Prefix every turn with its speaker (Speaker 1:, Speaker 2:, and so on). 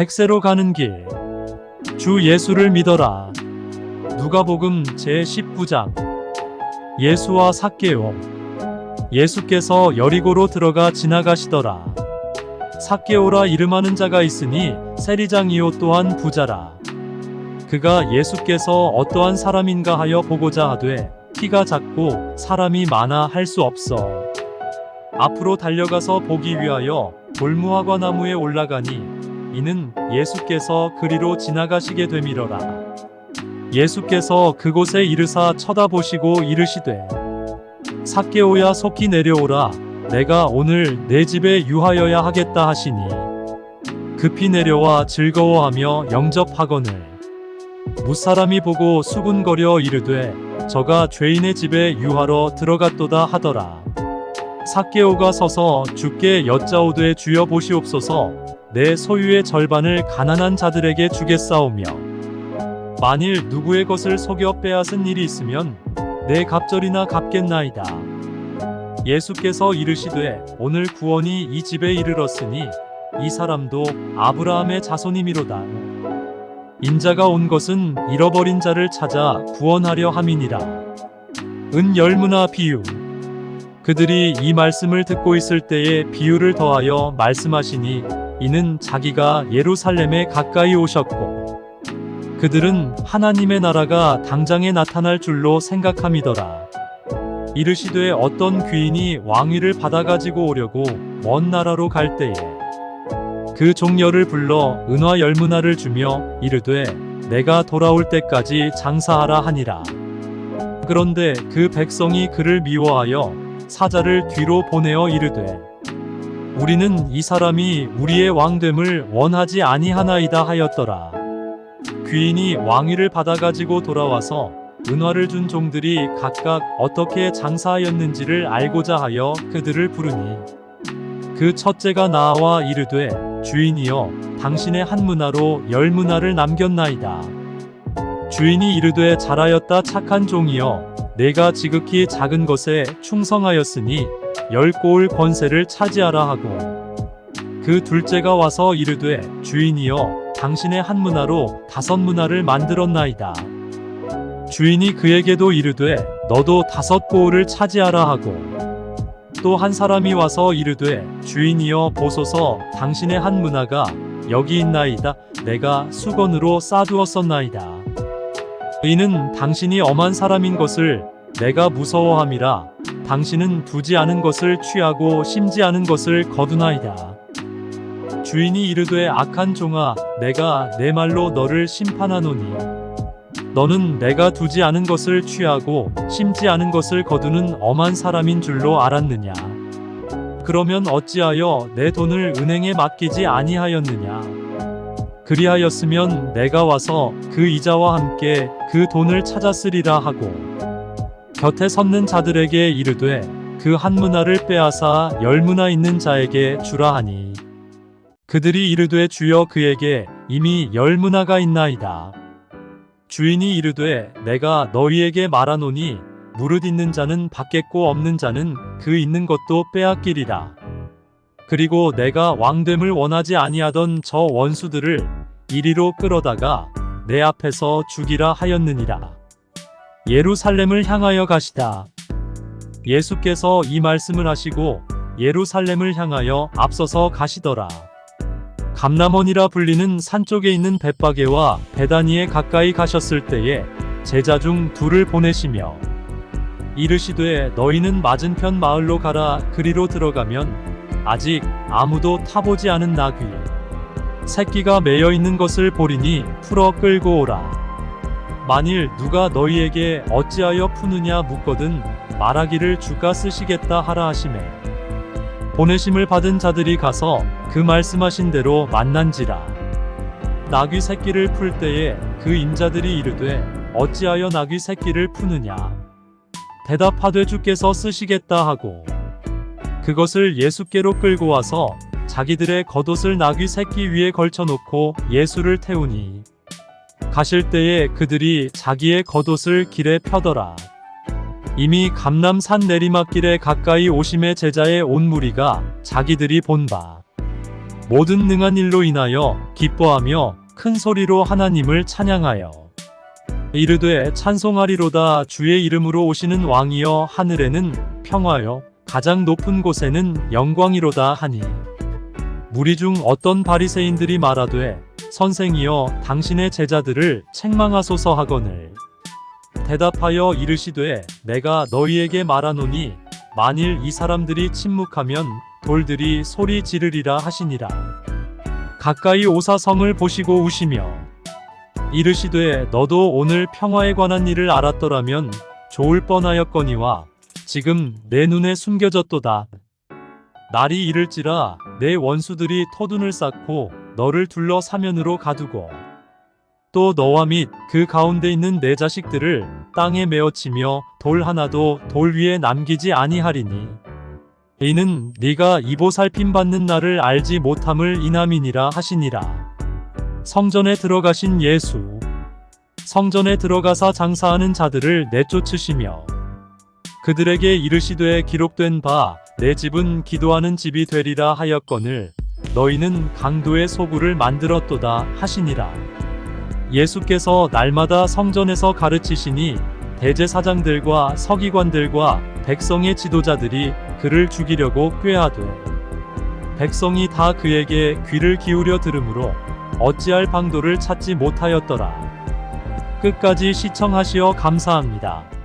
Speaker 1: 백세로 가는 길. 주 예수를 믿어라. 누가복음 제19장. 예수와 삭개오. 예수께서 여리고로 들어가 지나가시더라. 삭개오라 이름하는 자가 있으니 세리장이요 또한 부자라. 그가 예수께서 어떠한 사람인가 하여 보고자 하되 키가 작고 사람이 많아 할 수 없어. 앞으로 달려가서 보기 위하여 돌무화과 나무에 올라가니 이는 예수께서 그리로 지나가시게 되밀어라. 예수께서 그곳에 이르사 쳐다보시고 이르시되 삭개오야 속히 내려오라. 내가 오늘 내 집에 유하여야 하겠다 하시니 급히 내려와 즐거워하며 영접하거늘. 무사람이 보고 수군거려 이르되 저가 죄인의 집에 유하러 들어갔도다 하더라. 삭개오가 서서 주께 여짜오되 주여 보시옵소서 내 소유의 절반을 가난한 자들에게 주겠사오며 만일 누구의 것을 속여 빼앗은 일이 있으면 내 갑절이나 갚겠나이다. 예수께서 이르시되 오늘 구원이 이 집에 이르렀으니 이 사람도 아브라함의 자손이미로다. 인자가 온 것은 잃어버린 자를 찾아 구원하려 함이니라. 은 열무나 비유. 그들이 이 말씀을 듣고 있을 때에 비유를 더하여 말씀하시니 이는 자기가 예루살렘에 가까이 오셨고 그들은 하나님의 나라가 당장에 나타날 줄로 생각함이더라. 이르시되 어떤 귀인이 왕위를 받아가지고 오려고 먼 나라로 갈 때에 그 종려를 불러 은화 열문화를 주며 이르되 내가 돌아올 때까지 장사하라 하니라. 그런데 그 백성이 그를 미워하여 사자를 뒤로 보내어 이르되 우리는 이 사람이 우리의 왕됨을 원하지 아니하나이다 하였더라. 귀인이 왕위를 받아가지고 돌아와서 은화를 준 종들이 각각 어떻게 장사하였는지를 알고자 하여 그들을 부르니 그 첫째가 나와 이르되 주인이여 당신의 한 문화로 열 문화를 남겼나이다. 주인이 이르되 잘하였다 착한 종이여 내가 지극히 작은 것에 충성하였으니 열 꼬을 권세를 차지하라 하고 그 둘째가 와서 이르되 주인이여 당신의 한 문화로 다섯 문화를 만들었나이다. 주인이 그에게도 이르되 너도 다섯 고을을 차지하라 하고 또 한 사람이 와서 이르되 주인이여 보소서 당신의 한 문화가 여기 있나이다 내가 수건으로 싸두었었나이다 이는 당신이 엄한 사람인 것을 내가 무서워함이라. 당신은 두지 않은 것을 취하고 심지 않은 것을 거두나이다. 주인이 이르되 악한 종아 내가 내 말로 너를 심판하노니. 너는 내가 두지 않은 것을 취하고 심지 않은 것을 거두는 엄한 사람인 줄로 알았느냐? 그러면 어찌하여 내 돈을 은행에 맡기지 아니하였느냐? 그리하였으면 내가 와서 그 이자와 함께 그 돈을 찾았으리라 하고 곁에 섰는 자들에게 이르되 그 한 문화를 빼앗아 열 문화 있는 자에게 주라 하니 그들이 이르되 주여 그에게 이미 열 문화가 있나이다. 주인이 이르되 내가 너희에게 말하노니 무릇 있는 자는 받겠고 없는 자는 그 있는 것도 빼앗기리라. 그리고 내가 왕됨을 원하지 아니하던 저 원수들을 이리로 끌어다가 내 앞에서 죽이라 하였느니라. 예루살렘을 향하여 가시다. 예수께서 이 말씀을 하시고 예루살렘을 향하여 앞서서 가시더라. 감남원이라 불리는 산 쪽에 있는 벳바게와 베다니에 가까이 가셨을 때에 제자 중 둘을 보내시며 이르시되 너희는 맞은편 마을로 가라 그리로 들어가면 아직 아무도 타보지 않은 나귀 새끼가 매여 있는 것을 보리니 풀어 끌고 오라 만일 누가 너희에게 어찌하여 푸느냐 묻거든 말하기를 주가 쓰시겠다 하라 하시매 보내심을 받은 자들이 가서 그 말씀하신 대로 만난지라. 나귀 새끼를 풀 때에 그 인자들이 이르되 어찌하여 나귀 새끼를 푸느냐. 대답하되 주께서 쓰시겠다 하고 그것을 예수께로 끌고 와서 자기들의 겉옷을 나귀 새끼 위에 걸쳐놓고 예수를 태우니 가실 때에 그들이 자기의 겉옷을 길에 펴더라. 이미 감남산 내리막길에 가까이 오심의 제자의 온 무리가 자기들이 본 바 모든 능한 일로 인하여 기뻐하며 큰 소리로 하나님을 찬양하여 이르되 찬송하리로다 주의 이름으로 오시는 왕이여 하늘에는 평화여 가장 높은 곳에는 영광이로다 하니 무리 중 어떤 바리새인들이 말하되 선생이여 당신의 제자들을 책망하소서 하거늘. 대답하여 이르시되 내가 너희에게 말하노니 만일 이 사람들이 침묵하면 돌들이 소리 지르리라 하시니라. 가까이 오사 성을 보시고 우시며 이르시되 너도 오늘 평화에 관한 일을 알았더라면 좋을 뻔하였거니와 지금 내 눈에 숨겨졌도다. 날이 이를지라 내 원수들이 토둔을 쌓고 너를 둘러 사면으로 가두고 또 너와 및 그 가운데 있는 내 자식들을 땅에 메어치며 돌 하나도 돌 위에 남기지 아니하리니 이는 네가 이보살핌 받는 날을 알지 못함을 이남이니라 하시니라. 성전에 들어가신 예수 성전에 들어가사 장사하는 자들을 내쫓으시며 그들에게 이르시되 기록된 바 내 집은 기도하는 집이 되리라 하였거늘 너희는 강도의 소굴을 만들었도다 하시니라 예수께서 날마다 성전에서 가르치시니 대제사장들과 서기관들과 백성의 지도자들이 그를 죽이려고 꾀하되 백성이 다 그에게 귀를 기울여 들으므로 어찌할 방도를 찾지 못하였더라. 끝까지 시청하시어 감사합니다.